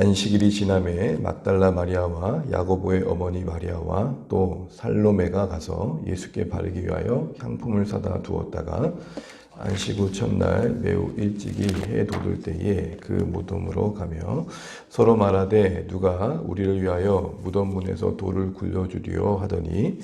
안식일이 지남에 막달라 마리아와 야고보의 어머니 마리아와 또 살로메가 가서 예수께 바르기 위하여 향품을 사다 두었다가 안식 후 첫날 매우 일찍이 해 돋을 때에 그 무덤으로 가며 서로 말하되 누가 우리를 위하여 무덤 문에서 돌을 굴려주리요 하더니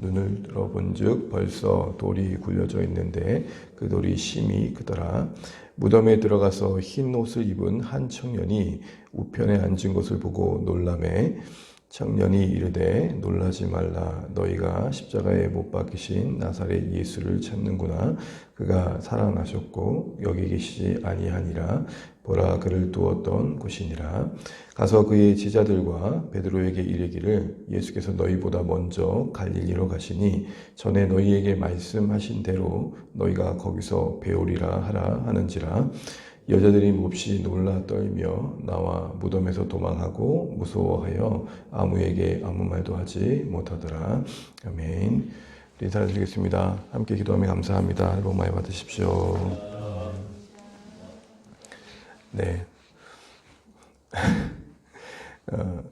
눈을 들어본즉 벌써 돌이 굴려져 있는데 그 돌이 심히 크더라. 무덤에 들어가서 흰 옷을 입은 한 청년이 우편에 앉은 것을 보고 놀라매 청년이 이르되 놀라지 말라. 너희가 십자가에 못 박히신 나사렛 예수를 찾는구나. 그가 살아나셨고 여기 계시지 아니하니라. 보라 그를 두었던 곳이니라. 가서 그의 제자들과 베드로에게 이르기를 예수께서 너희보다 먼저 갈릴리로 가시니 전에 너희에게 말씀하신 대로 너희가 거기서 배우리라 하라 하는지라 여자들이 몹시 놀라 떨며 나와 무덤에서 도망하고 무서워하여 아무에게 아무 말도 하지 못하더라. 아멘. 인사를 드리겠습니다. 함께 기도하며 감사합니다. 복 많이 받으십시오. 네. 어,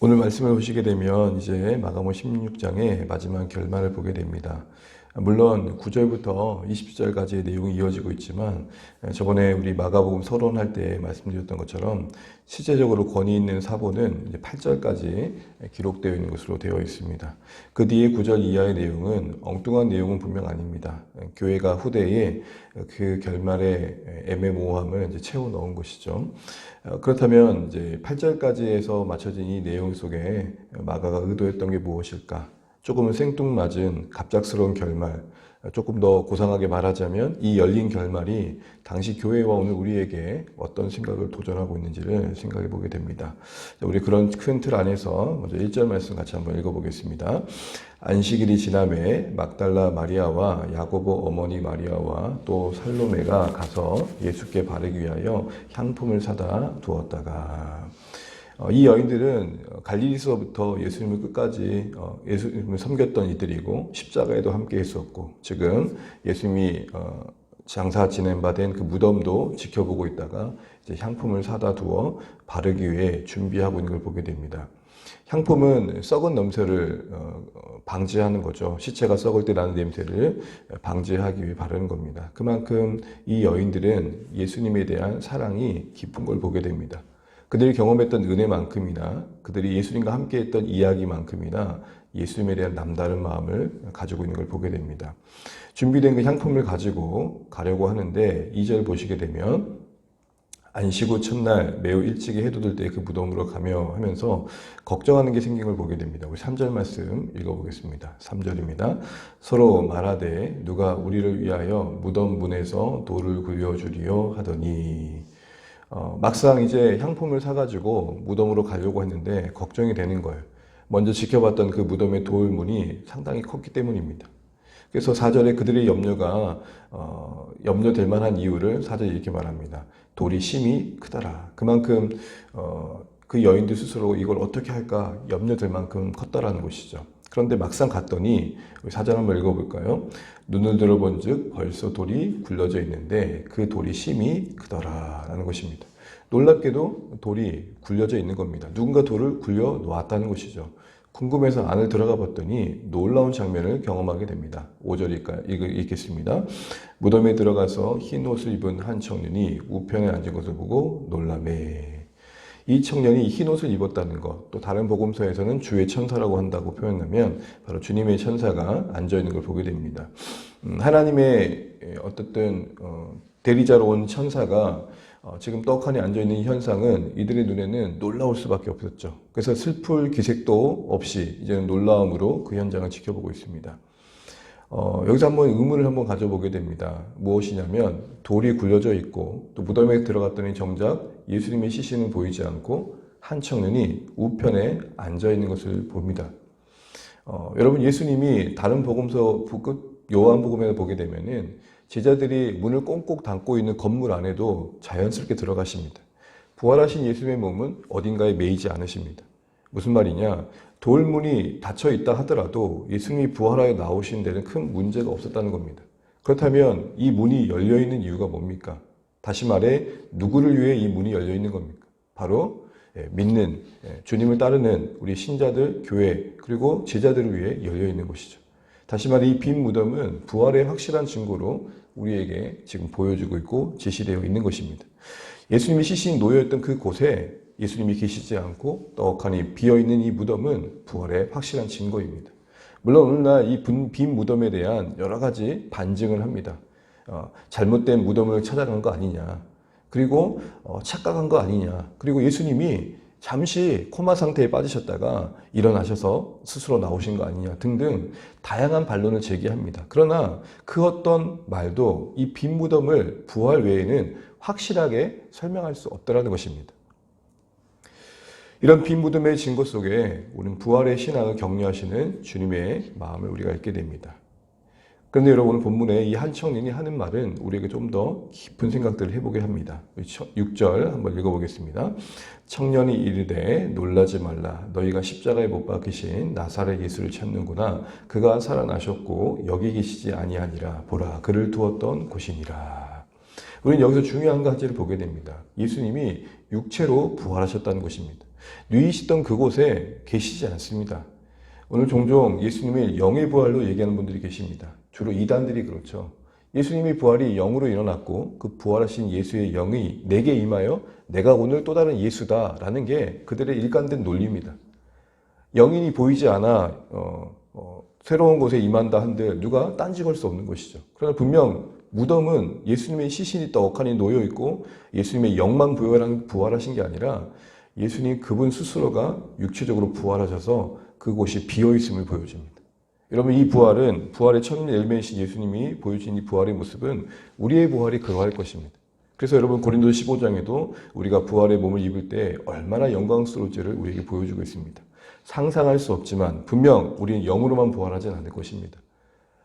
오늘 말씀을 보시게 되면 이제 마가복 16장의 마지막 결말을 보게 됩니다. 물론 9절부터 20절까지의 내용이 이어지고 있지만 저번에 우리 마가복음 서론할 때 말씀드렸던 것처럼 실제적으로 권위 있는 사본은 이제 8절까지 기록되어 있는 것으로 되어 있습니다. 그 뒤에 9절 이하의 내용은 엉뚱한 내용은 분명 아닙니다. 교회가 후대에 그 결말의 애매모호함을 이제 채워 넣은 것이죠. 그렇다면 이제 8절까지에서 맞춰진 이 내용 속에 마가가 의도했던 게 무엇일까? 조금은 생뚱맞은 갑작스러운 결말, 조금 더 고상하게 말하자면 이 열린 결말이 당시 교회와 오늘 우리에게 어떤 생각을 도전하고 있는지를 생각해 보게 됩니다. 우리 그런 큰 틀 안에서 먼저 1절 말씀 같이 한번 읽어보겠습니다. 안식일이 지남에 막달라 마리아와 야고보 어머니 마리아와 또 살로메가 가서 예수께 바르기 위하여 향품을 사다 두었다가 어, 이 여인들은 갈릴리서부터 예수님을 끝까지 어, 예수님을 섬겼던 이들이고 십자가에도 함께 했었고 지금 예수님이 어, 장사 된그 무덤도 지켜보고 있다가 이제 향품을 사다 두어 바르기 위해 준비하고 있는 걸 보게 됩니다. 향품은 썩은 냄새를 방지하는 거죠. 시체가 썩을 때 나는 냄새를 방지하기 위해 바르는 겁니다. 그만큼 이 여인들은 예수님에 대한 사랑이 깊은 걸 보게 됩니다. 그들이 경험했던 은혜만큼이나 그들이 예수님과 함께했던 이야기만큼이나 예수님에 대한 남다른 마음을 가지고 있는 걸 보게 됩니다. 준비된 그 향품을 가지고 가려고 하는데 2절 보시게 되면 안식 후 첫날 매우 일찍이 해돋을 때 그 무덤으로 가며 하면서 걱정하는 게 생긴 걸 보게 됩니다. 우리 3절 말씀 읽어보겠습니다. 3절입니다. 서로 말하되 누가 우리를 위하여 무덤 문에서 돌을 굴려주리요 하더니 어, 막상 이제 향품을 사가지고 무덤으로 가려고 했는데 걱정이 되는 거예요. 먼저 지켜봤던 그 무덤의 돌문이 상당히 컸기 때문입니다. 그래서 4절에 그들의 염려가 어, 염려될 만한 이유를 4절에 이렇게 말합니다. 돌이 심히 크더라. 그만큼 어, 그 여인들 스스로 이걸 어떻게 할까 염려될 만큼 컸다라는 것이죠. 그런데 막상 갔더니 사전 한번 읽어볼까요? 눈을 들어본 즉 벌써 돌이 굴러져 있는데 그 돌이 심히 크더라 라는 것입니다. 놀랍게도 돌이 굴려져 있는 겁니다. 누군가 돌을 굴려 놓았다는 것이죠. 궁금해서 안을 들어가 봤더니 놀라운 장면을 경험하게 됩니다. 5절 읽겠습니다. 무덤에 들어가서 흰 옷을 입은 한 청년이 우편에 앉은 것을 보고 놀라매 이 청년이 흰 옷을 입었다는 것, 또 다른 복음서에서는 주의 천사라고 한다고 표현하면 바로 주님의 천사가 앉아 있는 걸 보게 됩니다. 음, 하나님의 어떻든 어, 대리자로 온 천사가 어, 지금 떡하니 앉아 있는 현상은 이들의 눈에는 놀라울 수밖에 없었죠. 그래서 슬플 기색도 없이 이제는 놀라움으로 그 현장을 지켜보고 있습니다. 어, 여기서 한번 의문을 한번 가져보게 됩니다. 무엇이냐면 돌이 굴려져 있고 또 무덤에 들어갔더니 정작 예수님의 시신은 보이지 않고 한 청년이 우편에 앉아 있는 것을 봅니다. 어, 여러분 예수님이 다른 복음서 요한복음에 보게 되면은 제자들이 문을 꽁꽁 닫고 있는 건물 안에도 자연스럽게 들어가십니다. 부활하신 예수님의 몸은 어딘가에 매이지 않으십니다. 무슨 말이냐? 돌문이 닫혀 있다 하더라도 예수님이 부활하여 나오신 데는 큰 문제가 없었다는 겁니다. 그렇다면 이 문이 열려 있는 이유가 뭡니까? 다시 말해 누구를 위해 이 문이 열려 있는 겁니까? 바로 예, 믿는 예, 주님을 따르는 우리 신자들, 교회 그리고 제자들을 위해 열려 있는 곳이죠. 다시 말해 이 빈 무덤은 부활의 확실한 증거로 우리에게 지금 보여주고 있고 제시되어 있는 것입니다. 예수님이 시신 놓여있던 그 곳에 예수님이 계시지 않고 떡하니 비어 있는 이 무덤은 부활의 확실한 증거입니다. 물론 오늘날 이 빈 무덤에 대한 여러 가지 반증을 합니다. 어, 잘못된 무덤을 찾아간 거 아니냐. 그리고 어, 착각한 거 아니냐. 그리고 예수님이 잠시 코마 상태에 빠지셨다가 일어나셔서 스스로 나오신 거 아니냐 등등 다양한 반론을 제기합니다. 그러나 그 어떤 말도 이 빈 무덤을 부활 외에는 확실하게 설명할 수 없다라는 것입니다. 이런 빈 무덤의 증거 속에 우리는 부활의 신앙을 격려하시는 주님의 마음을 우리가 읽게 됩니다. 그런데 여러분 본문에 이 한 청년이 하는 말은 우리에게 좀 더 깊은 생각들을 해보게 합니다. 6절 한번 읽어보겠습니다. 청년이 이르되 놀라지 말라 너희가 십자가에 못 박히신 나사렛 예수를 찾는구나 그가 살아나셨고 여기 계시지 아니하니라 보라 그를 두었던 곳이니라. 우리는 여기서 중요한 가지를 보게 됩니다. 예수님이 육체로 부활하셨다는 것입니다. 누이시던 그곳에 계시지 않습니다. 오늘 종종 예수님의 영의 부활로 얘기하는 분들이 계십니다. 주로 이단들이 그렇죠. 예수님이 부활이 영으로 일어났고 그 부활하신 예수의 영이 내게 임하여 내가 오늘 또 다른 예수다라는 게 그들의 일관된 논리입니다. 영인이 보이지 않아 어, 어, 새로운 곳에 임한다 한들 누가 딴지 걸 수 없는 것이죠. 그러나 분명 무덤은 예수님의 시신이 떡하니 놓여 있고 예수님의 영만 부활하신 게 아니라 예수님 그분 스스로가 육체적으로 부활하셔서 그곳이 비어 있음을 보여줍니다. 여러분 이 부활은 부활의 첫 열매이신 예수님이 보여주신 이 부활의 모습은 우리의 부활이 그러할 것입니다. 그래서 여러분 고린도 15장에도 우리가 부활의 몸을 입을 때 얼마나 영광스러울지를 우리에게 보여주고 있습니다. 상상할 수 없지만 분명 우리는 영으로만 부활하지는 않을 것입니다.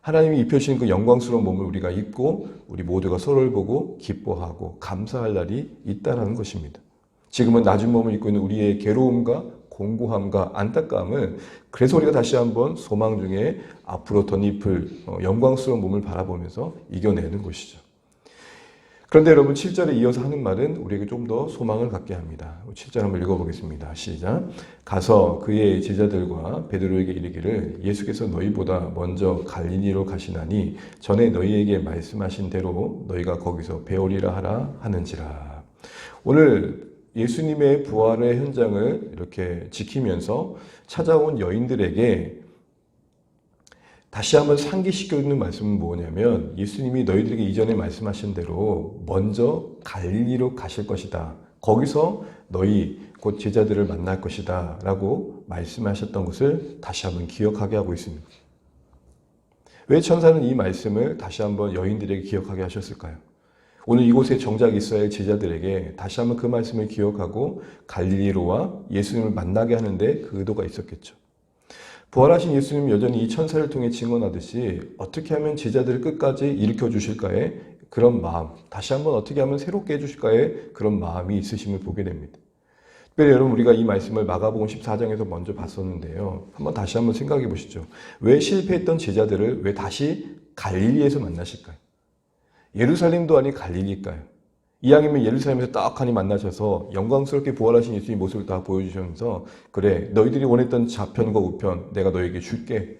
하나님이 입혀주신 그 영광스러운 몸을 우리가 입고 우리 모두가 서로를 보고 기뻐하고 감사할 날이 있다라는 것입니다. 지금은 낮은 몸을 입고 있는 우리의 괴로움과 공고함과 안타까움을 그래서 우리가 다시 한번 소망 중에 앞으로 덧입을 어, 영광스러운 몸을 바라보면서 이겨내는 것이죠. 그런데 여러분 7절에 이어서 하는 말은 우리에게 좀 더 소망을 갖게 합니다. 7절 한번 읽어보겠습니다. 시작. 가서 그의 제자들과 베드로에게 이르기를 예수께서 너희보다 먼저 갈릴리로 가시나니 전에 너희에게 말씀하신 대로 너희가 거기서 배우리라 하라 하는지라. 오늘 예수님의 부활의 현장을 이렇게 지키면서 찾아온 여인들에게 다시 한번 상기시켜주는 말씀은 뭐냐면 예수님이 너희들에게 이전에 말씀하신 대로 먼저 갈릴리로 가실 것이다. 거기서 너희 곧 제자들을 만날 것이다. 라고 말씀하셨던 것을 다시 한번 기억하게 하고 있습니다. 왜 천사는 이 말씀을 다시 한번 여인들에게 기억하게 하셨을까요? 오늘 이곳에 정작 있어야 제자들에게 다시 한번 그 말씀을 기억하고 갈릴리로와 예수님을 만나게 하는데 그 의도가 있었겠죠. 부활하신 예수님 여전히 이 천사를 통해 증언하듯이 어떻게 하면 제자들을 끝까지 일으켜 주실까의 그런 마음, 다시 한번 어떻게 하면 새롭게 해주실까의 그런 마음이 있으심을 보게 됩니다. 특별히 여러분 우리가 이 말씀을 마가복음 14장에서 먼저 봤었는데요. 한번 다시 한번 생각해 보시죠. 왜 실패했던 제자들을 왜 다시 갈릴리에서 만나실까요? 예루살렘도 아닌 갈릴리일까요? 이왕이면 예루살렘에서 딱하니 만나셔서 영광스럽게 부활하신 예수님 모습을 다 보여주시면서 그래 너희들이 원했던 좌편과 우편 내가 너에게 줄게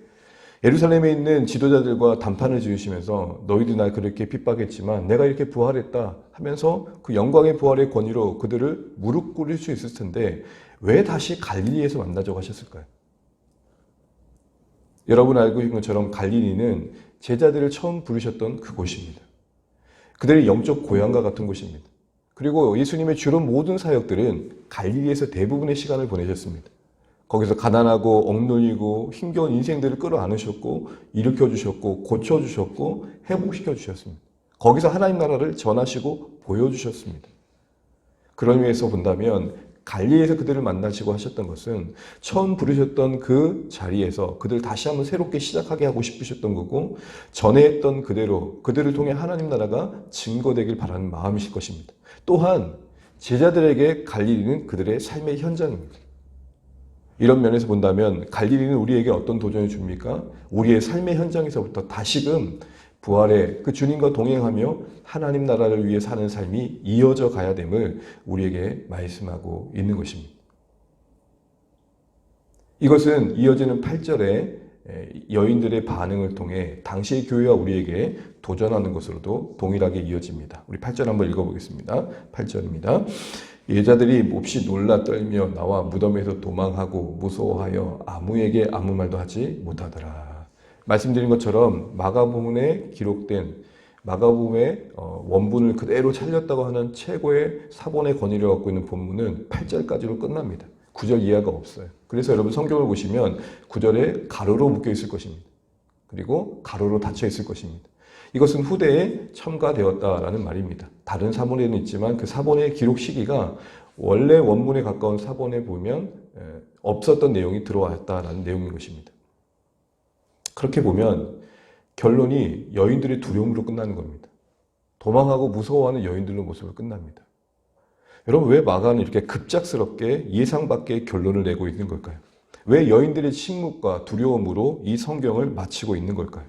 예루살렘에 있는 지도자들과 담판을 지으시면서 너희들 날 그렇게 핍박했지만 내가 이렇게 부활했다 하면서 그 영광의 부활의 권위로 그들을 무릎 꿇을 수 있을 텐데 왜 다시 갈릴리에서 만나자고 하셨을까요? 여러분 알고 있는 것처럼 갈릴리는 제자들을 처음 부르셨던 그곳입니다. 그들의 영적 고향과 같은 곳입니다. 그리고 예수님의 주로 모든 사역들은 갈릴리에서 대부분의 시간을 보내셨습니다. 거기서 가난하고 억눌리고 힘겨운 인생들을 끌어안으셨고 일으켜 주셨고 고쳐 주셨고 회복시켜 주셨습니다. 거기서 하나님 나라를 전하시고 보여 주셨습니다. 그런 의미에서 본다면 갈리에서 그들을 만나시고 하셨던 것은 처음 부르셨던 그 자리에서 그들 다시 한번 새롭게 시작하게 하고 싶으셨던 거고 전에 했던 그대로 그들을 통해 하나님 나라가 증거되길 바라는 마음이실 것입니다. 또한 제자들에게 갈릴리는 그들의 삶의 현장입니다. 이런 면에서 본다면 갈릴리는 우리에게 어떤 도전을 줍니까? 우리의 삶의 현장에서부터 다시금 부활의 그 주님과 동행하며 하나님 나라를 위해 사는 삶이 이어져 가야 됨을 우리에게 말씀하고 있는 것입니다. 이것은 이어지는 8절에 여인들의 반응을 통해 당시의 교회와 우리에게 도전하는 것으로도 동일하게 이어집니다. 우리 8절 한번 읽어보겠습니다. 8절입니다. 여자들이 몹시 놀라 떨며 나와 무덤에서 도망하고 무서워하여 아무에게 아무 말도 하지 못하더라. 말씀드린 것처럼 마가복음에 기록된 마가복음의 어, 원문을 그대로 살렸다고 하는 최고의 사본의 권위를 갖고 있는 본문은 8절까지로 끝납니다. 9절 이하가 없어요. 그래서 여러분 성경을 보시면 9절에 가로로 묶여 있을 것입니다. 그리고 가로로 닫혀 있을 것입니다. 이것은 후대에 첨가되었다라는 말입니다. 다른 사본에는 있지만 그 사본의 기록 시기가 원래 원문에 가까운 사본에 보면 에, 없었던 내용이 들어왔다라는 내용인 것입니다. 그렇게 보면 결론이 여인들의 두려움으로 끝나는 겁니다. 도망하고 무서워하는 여인들로 모습으로 끝납니다. 여러분 왜 마가는 이렇게 급작스럽게 예상 밖의 결론을 내고 있는 걸까요? 왜 여인들의 침묵과 두려움으로 이 성경을 마치고 있는 걸까요?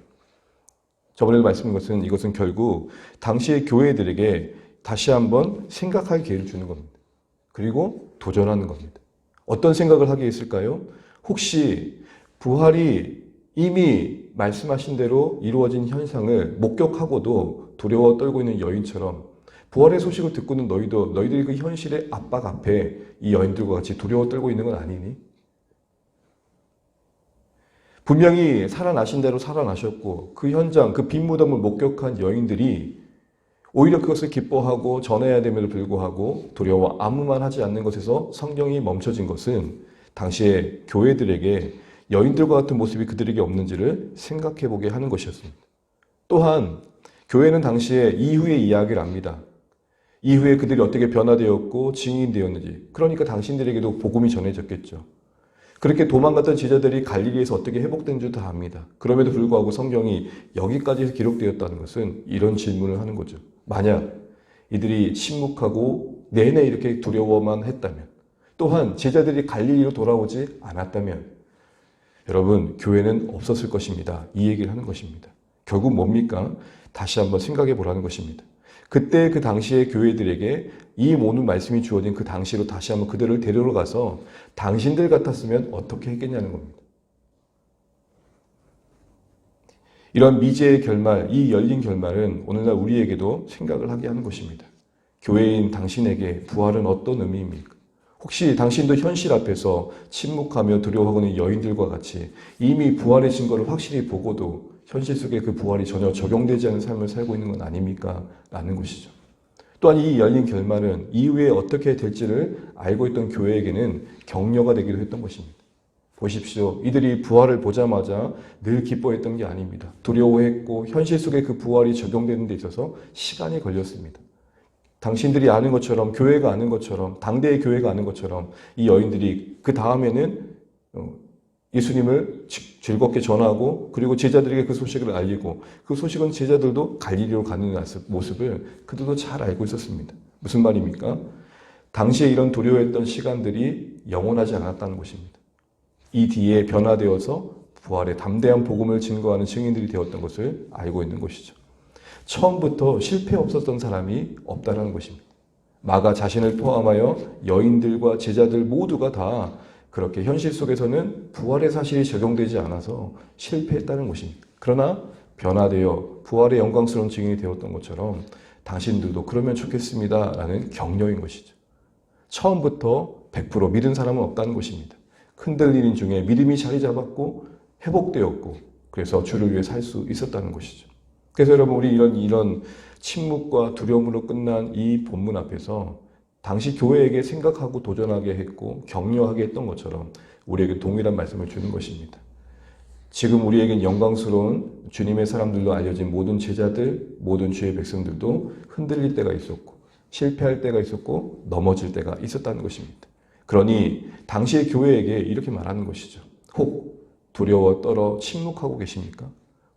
저번에도 말씀드린 것은 이것은 결국 당시의 교회들에게 다시 한번 생각할 기회를 주는 겁니다. 그리고 도전하는 겁니다. 어떤 생각을 하게 했을까요? 혹시 부활이 이미 말씀하신 대로 이루어진 현상을 목격하고도 두려워 떨고 있는 여인처럼 부활의 소식을 듣고는 너희도 너희들이 그 현실의 압박 앞에 이 여인들과 같이 두려워 떨고 있는 건 아니니? 분명히 살아나신 대로 살아나셨고 그 현장, 그 빈 무덤을 목격한 여인들이 오히려 그것을 기뻐하고 전해야 됨에도 불구하고 두려워 아무 말 하지 않는 것에서 성경이 멈춰진 것은 당시의 교회들에게 여인들과 같은 모습이 그들에게 없는지를 생각해 보게 하는 것이었습니다. 또한 교회는 당시에 이후의 이야기를 압니다. 이후에 그들이 어떻게 변화되었고 증인되었는지. 그러니까 당신들에게도 복음이 전해졌겠죠. 그렇게 도망갔던 제자들이 갈릴리에서 어떻게 회복된 줄 다 압니다. 그럼에도 불구하고 성경이 여기까지 기록되었다는 것은 이런 질문을 하는 거죠. 만약 이들이 침묵하고 내내 이렇게 두려워만 했다면, 또한 제자들이 갈릴리로 돌아오지 않았다면, 여러분, 교회는 없었을 것입니다. 이 얘기를 하는 것입니다. 결국 뭡니까? 다시 한번 생각해 보라는 것입니다. 그때 그 당시의 교회들에게 이 모든 말씀이 주어진 그 당시로 다시 한번 그들을 데리러 가서 당신들 같았으면 어떻게 했겠냐는 겁니다. 이런 미제의 결말, 이 열린 결말은 오늘날 우리에게도 생각을 하게 하는 것입니다. 교회인 당신에게 부활은 어떤 의미입니까? 혹시 당신도 현실 앞에서 침묵하며 두려워하고 있는 여인들과 같이 이미 부활의 증거를 확실히 보고도 현실 속에 그 부활이 전혀 적용되지 않은 삶을 살고 있는 건 아닙니까? 라는 것이죠. 또한 이 열린 결말은 이후에 어떻게 될지를 알고 있던 교회에게는 격려가 되기도 했던 것입니다. 보십시오. 이들이 부활을 보자마자 늘 기뻐했던 게 아닙니다. 두려워했고 현실 속에 그 부활이 적용되는 데 있어서 시간이 걸렸습니다. 당신들이 아는 것처럼 교회가 아는 것처럼 당대의 교회가 아는 것처럼 이 여인들이 그 다음에는 어, 예수님을 즐겁게 전하고 그리고 제자들에게 그 소식을 알리고 그 소식은 제자들도 갈릴리로 가는 모습을 그들도 잘 알고 있었습니다. 무슨 말입니까? 당시에 이런 두려워했던 시간들이 영원하지 않았다는 것입니다. 이 뒤에 변화되어서 부활의 담대한 복음을 증거하는 증인들이 되었던 것을 알고 있는 것이죠. 처음부터 실패 없었던 사람이 없다는 것입니다. 마가 자신을 포함하여 여인들과 제자들 모두가 다 그렇게 현실 속에서는 부활의 사실이 적용되지 않아서 실패했다는 것입니다. 그러나 변화되어 부활의 영광스러운 증인이 되었던 것처럼 당신들도 그러면 좋겠습니다. 라는 격려인 것이죠. 처음부터 100% 믿은 사람은 없다는 것입니다. 흔들리는 중에 믿음이 자리 잡았고 회복되었고 그래서 주를 위해 살 수 있었다는 것이죠. 그래서 여러분 우리 이런 이런 침묵과 두려움으로 끝난 이 본문 앞에서 당시 교회에게 생각하고 도전하게 했고 격려하게 했던 것처럼 우리에게 동일한 말씀을 주는 것입니다. 지금 우리에겐 영광스러운 주님의 사람들로 알려진 모든 제자들, 모든 주의 백성들도 흔들릴 때가 있었고 실패할 때가 있었고 넘어질 때가 있었다는 것입니다. 그러니 당시의 교회에게 이렇게 말하는 것이죠. 혹 두려워 떨어 침묵하고 계십니까?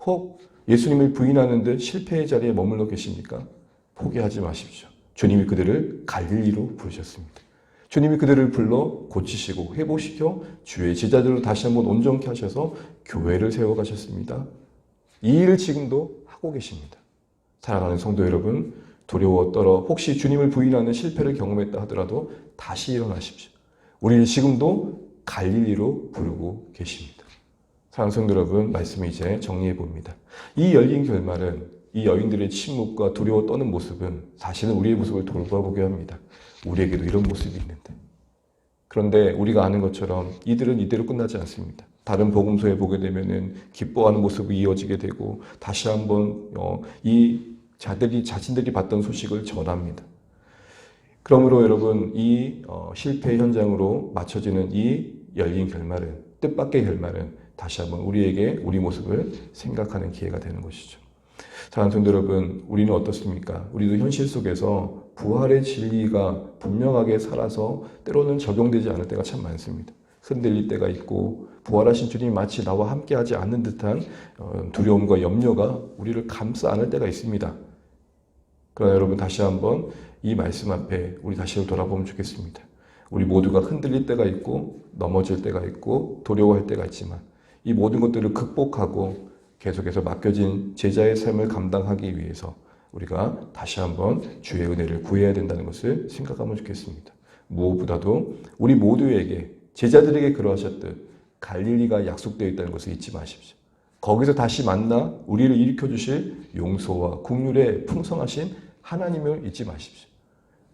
혹 예수님을 부인하는 듯 실패의 자리에 머물러 계십니까? 포기하지 마십시오. 주님이 그들을 갈릴리로 부르셨습니다. 주님이 그들을 불러 고치시고 회복시켜 주의 제자들로 다시 한번 온전케 하셔서 교회를 세워가셨습니다. 이 일을 지금도 하고 계십니다. 사랑하는 성도 여러분, 두려워 떨어 혹시 주님을 부인하는 실패를 경험했다 하더라도 다시 일어나십시오. 우리는 지금도 갈릴리로 부르고 계십니다. 사랑하는 성도 여러분, 말씀을 이제 정리해 봅니다. 이 열린 결말은 이 여인들의 침묵과 두려워 떠는 모습은 사실은 우리의 모습을 돌아보게 합니다. 우리에게도 이런 모습이 있는데. 그런데 우리가 아는 것처럼 이들은 이대로 끝나지 않습니다. 다른 복음서에 보게 되면은 기뻐하는 모습이 이어지게 되고 다시 한번 어, 이 자들이 자신들이 봤던 소식을 전합니다. 그러므로 여러분 이 어, 실패 현장으로 맞춰지는 이 열린 결말은 뜻밖의 결말은 다시 한번 우리에게 우리 모습을 생각하는 기회가 되는 것이죠. 사랑하는 성도 여러분, 우리는 어떻습니까? 우리도 현실 속에서 부활의 진리가 분명하게 살아서 때로는 적용되지 않을 때가 참 많습니다. 흔들릴 때가 있고 부활하신 주님이 마치 나와 함께하지 않는 듯한 어, 두려움과 염려가 우리를 감싸 안을 때가 있습니다. 그러나 여러분 다시 한번 이 말씀 앞에 우리 다시 돌아보면 좋겠습니다. 우리 모두가 흔들릴 때가 있고 넘어질 때가 있고 두려워할 때가 있지만 이 모든 것들을 극복하고 계속해서 맡겨진 제자의 삶을 감당하기 위해서 우리가 다시 한번 주의 은혜를 구해야 된다는 것을 생각하면 좋겠습니다. 무엇보다도 우리 모두에게 제자들에게 그러하셨듯 갈릴리가 약속되어 있다는 것을 잊지 마십시오. 거기서 다시 만나 우리를 일으켜 주실 용서와 국률의 풍성하신 하나님을 잊지 마십시오.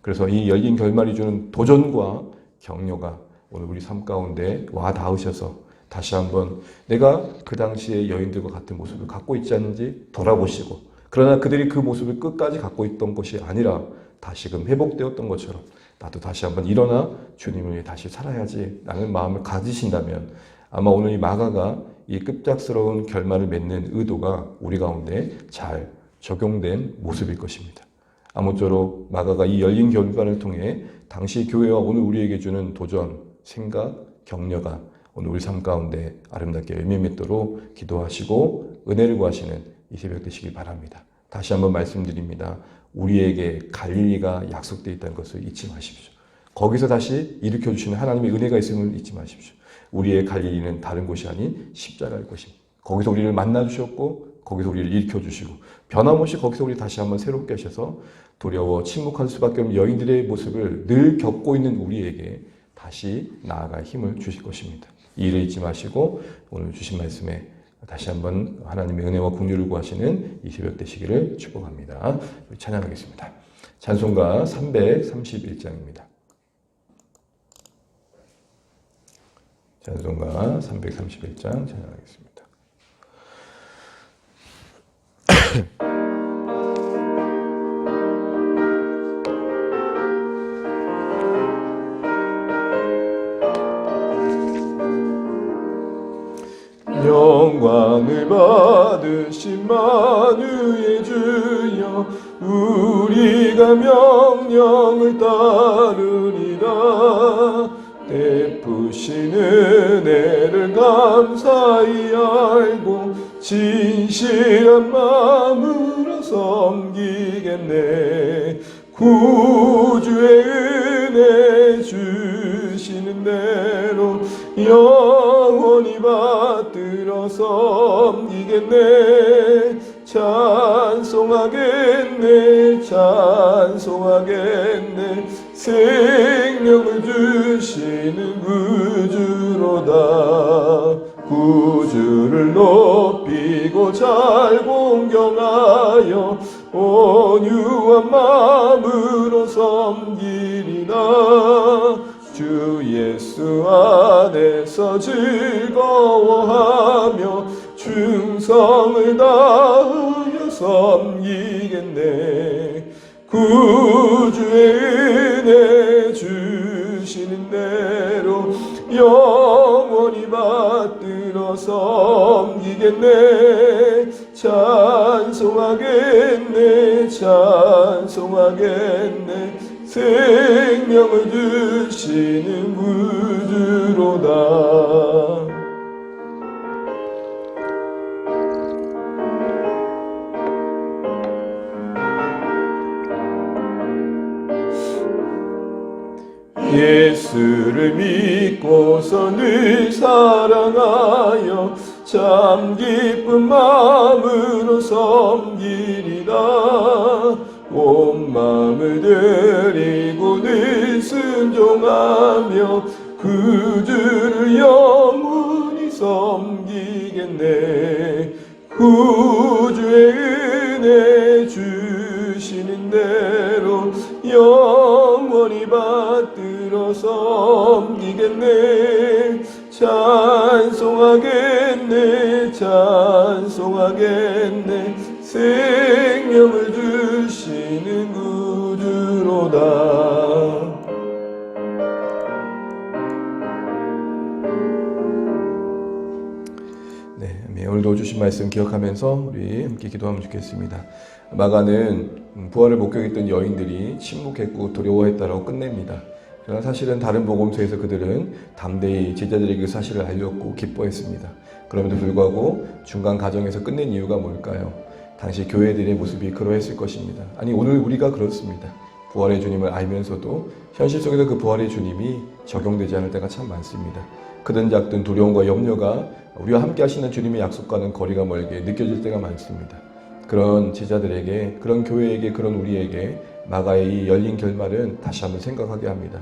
그래서 이 열린 결말이 주는 도전과 격려가 오늘 우리 삶 가운데 와 닿으셔서 다시 한번 내가 그 당시의 여인들과 같은 모습을 갖고 있지 않는지 돌아보시고 그러나 그들이 그 모습을 끝까지 갖고 있던 것이 아니라 다시금 회복되었던 것처럼 나도 다시 한번 일어나 주님을 위해 다시 살아야지 라는 마음을 가지신다면 아마 오늘 이 마가가 이 급작스러운 결말을 맺는 의도가 우리 가운데 잘 적용된 모습일 것입니다. 아무쪼록 마가가 이 열린 결말을 통해 당시 교회와 오늘 우리에게 주는 도전, 생각, 격려가 오늘 우리 삶 가운데 아름답게 열매 맺도록 기도하시고 은혜를 구하시는 이 새벽 되시길 바랍니다. 다시 한번 말씀드립니다. 우리에게 갈릴리가 약속되어 있다는 것을 잊지 마십시오. 거기서 다시 일으켜 주시는 하나님의 은혜가 있음을 잊지 마십시오. 우리의 갈릴리는 다른 곳이 아닌 십자가일 것입니다. 거기서 우리를 만나 주셨고 거기서 우리를 일으켜 주시고 변함없이 거기서 우리 다시 한번 새롭게 하셔서 두려워 침묵할 수밖에 없는 여인들의 모습을 늘 겪고 있는 우리에게 다시 나아갈 힘을 주실 것입니다. 이 일을 잊지 마시고 오늘 주신 말씀에 다시 한번 하나님의 은혜와 국류를 구하시는 이 새벽 되시기를 축복합니다. 찬양하겠습니다. 찬송가 331장입니다. 찬송가 331장 찬양하겠습니다. 받으신 만유의 주여 우리가 명령을 따르리라. 베푸신 은혜를 감사히 알고 진실한 마음으로 섬기겠네. 구주의 은혜 주시는 대로 영원히 받들 어 섬기겠네. 찬송하겠네. 찬송하겠네. 생명을 주시는 구주로다. 구주를 높이고 잘 공경하여 온유한 마음으로 섬기리라. 주 예수 안에서 즐거워하며 충성을 다하여 섬기겠네. 구주의 은혜 주시는 대로 영원히 받들어 섬기겠네. 찬송하겠네 찬송하겠네. 생명을 주시는 구 예수를 믿고서 늘 사랑하여 참 기쁜 마음으로 섬기리라 온 마음을 드리고 늘 순종하며 구주를 영원히 섬기겠네. 구주의 은혜 주시는 대로 영원히 섬기겠네 찬송하겠네 찬송하겠네 생명을 주시는 구주로다 네. 오늘도 주신 말씀 기억하면서 우리 함께 기도하면 좋겠습니다. 마가는 음, 부활을 목격했던 여인들이 침묵했고 두려워했다라고 끝냅니다. 그러나 사실은 다른 복음서에서 그들은 담대히 제자들에게 그 사실을 알렸고 기뻐했습니다. 그럼에도 불구하고 중간 과정에서 끝낸 이유가 뭘까요? 당시 교회들의 모습이 그러했을 것입니다. 아니 오늘 우리가 그렇습니다. 부활의 주님을 알면서도 현실 속에서 그 부활의 주님이 적용되지 않을 때가 참 많습니다. 크든 작든 두려움과 염려가 우리와 함께 하시는 주님의 약속과는 거리가 멀게 느껴질 때가 많습니다. 그런 제자들에게, 그런 교회에게, 그런 우리에게 마가의 이 열린 결말은 다시 한번 생각하게 합니다.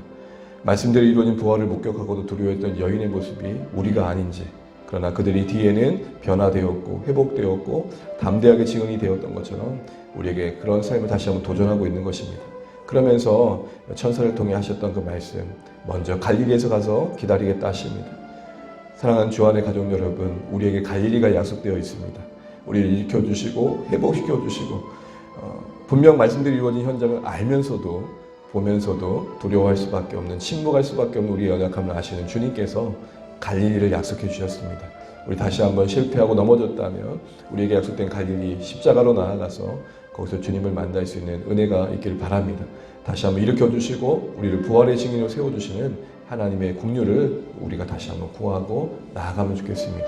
말씀대로 이루어진 부활을 목격하고도 두려워했던 여인의 모습이 우리가 아닌지, 그러나 그들이 뒤에는 변화되었고 회복되었고 담대하게 증언이 되었던 것처럼 우리에게 그런 삶을 다시 한번 도전하고 있는 것입니다. 그러면서 천사를 통해 하셨던 그 말씀, 먼저 갈릴리에서 가서 기다리겠다 하십니다. 사랑하는 주안의 가족 여러분, 우리에게 갈릴리가 약속되어 있습니다. 우리를 일으켜주시고 회복시켜주시고 어, 분명 말씀들이 이루어진 현장을 알면서도 보면서도 두려워할 수밖에 없는 침묵할 수밖에 없는 우리의 연약함을 아시는 주님께서 갈릴리를 약속해 주셨습니다. 우리 다시 한번 실패하고 넘어졌다면 우리에게 약속된 갈릴리 십자가로 나아가서 거기서 주님을 만날 수 있는 은혜가 있기를 바랍니다. 다시 한번 일으켜 주시고 우리를 부활의 증인으로 세워 주시는 하나님의 국류를 우리가 다시 한번 구하고 나아가면 좋겠습니다.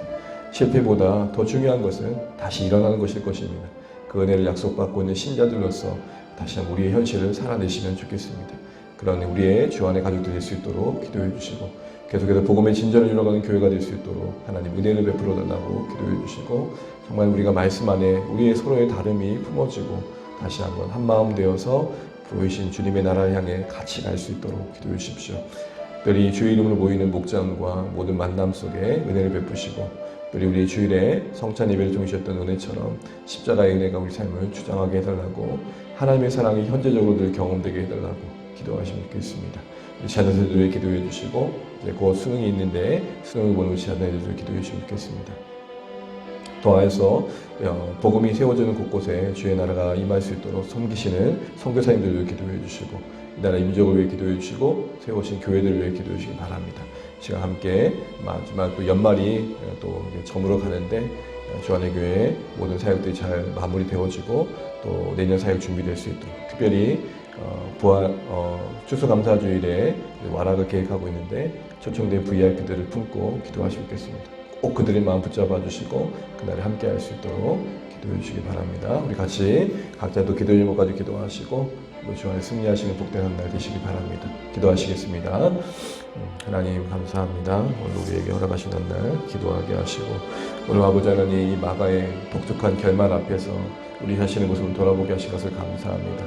실패보다 더 중요한 것은 다시 일어나는 것일 것입니다. 그 은혜를 약속받고 있는 신자들로서 다시 한번 우리의 현실을 살아내시면 좋겠습니다. 그런 우리의 주 안의 가족들 될 수 있도록 기도해 주시고 계속해서 복음의 진전을 이뤄가는 교회가 될 수 있도록 하나님 은혜를 베풀어 달라고 기도해 주시고 정말 우리가 말씀 안에 우리의 서로의 다름이 품어지고 다시 한번 한 마음 되어서 보이신 주님의 나라를 향해 같이 갈 수 있도록 기도해 주십시오. 특별히 주의 이름으로 모이는 목장과 모든 만남 속에 은혜를 베푸시고 특별히 우리 주일에 성찬 예배를 통하셨던 은혜처럼 십자가의 은혜가 우리 삶을 주장하게 해달라고 하나님의 사랑이 현재적으로 늘 경험되게 해달라고 기도하시면 좋겠습니다. 우리 자녀들을 기도해 주시고 이제 곧 수능이 있는데 수능을 보는 우리 자녀들을 기도해 주시면 좋겠습니다. 더하여서 어, 복음이 세워지는 곳곳에 주의 나라가 임할 수 있도록 섬기시는 선교사님들을 기도해 주시고 이 나라 민족을 위해 기도해 주시고 세우신 교회들을 위해 기도해 주시기 바랍니다. 시간 함께 마지막 또 연말이 어, 또 저물어 가는데 어, 주안의 교회 모든 사역들이 잘 마무리되어지고 또 내년 사역 준비될 수 있도록 특별히 어, 부활 어, 추수감사주일에 와락을 계획하고 있는데 초청된 VIP들을 품고 기도하시고 있겠습니다. 꼭 그들의 마음 붙잡아 주시고 그날에 함께 할 수 있도록 기도해 주시기 바랍니다. 우리 같이 각자도 기도 제목까지 기도하시고 또 주안에 승리하시는 복되는 날 되시기 바랍니다. 기도하시겠습니다. 음, 하나님 감사합니다. 오늘 우리에게 허락하시는 날 기도하게 하시고 오늘 아버지 하나님 이 마가의 독특한 결말 앞에서 우리 자신의 모습을 돌아보게 하신 것을 감사합니다.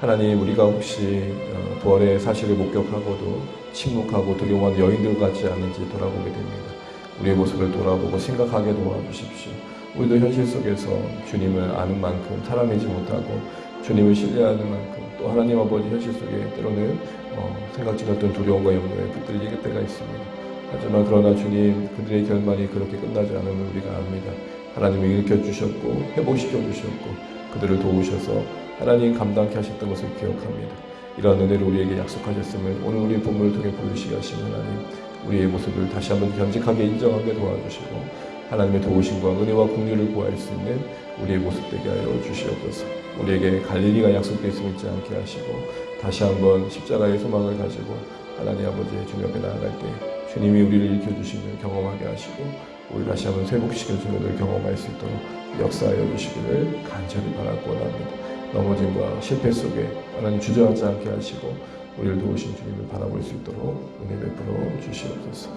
하나님 우리가 혹시 어, 부활의 사실을 목격하고도 침묵하고 두려워하는 여인들 같지 않은지 돌아보게 됩니다. 우리의 모습을 돌아보고 생각하게 도와주십시오. 우리도 현실 속에서 주님을 아는 만큼 살아내지 못하고 주님을 신뢰하는 만큼 또 하나님 아버지 현실 속에 때로는 어, 생각지 못했던 두려움과 염려에 붙들릴 때가 있습니다. 하지만 그러나 주님 그들의 결말이 그렇게 끝나지 않음을 우리가 압니다. 하나님이 일으켜 주셨고 회복시켜 주셨고 그들을 도우셔서 하나님 감당케 하셨던 것을 기억합니다. 이러한 은혜를 우리에게 약속하셨음을 오늘 우리 본문을 통해 보여주시게 하신 하나님 우리의 모습을 다시 한번 견직하게 인정하게 도와주시고 하나님의 도우심과 은혜와 공유를 구할 수 있는 우리의 모습 되게 하여 주시옵소서. 우리에게 갈릴리가 약속되어 있음을 잊지 않게 하시고 다시 한번 십자가의 소망을 가지고 하나님 아버지의 주님 앞에 나아갈 때 주님이 우리를 일으켜 주시면 경험하게 하시고 우리 다시 한번 회복시켜 주는 경험할 수 있도록 역사하여 주시기를 간절히 바라고 원합니다. 넘어짐과 실패 속에 하나님 주저하지 않게 하시고 우리를 도우신 주님을 바라볼 수 있도록 은혜 베풀어 주시옵소서.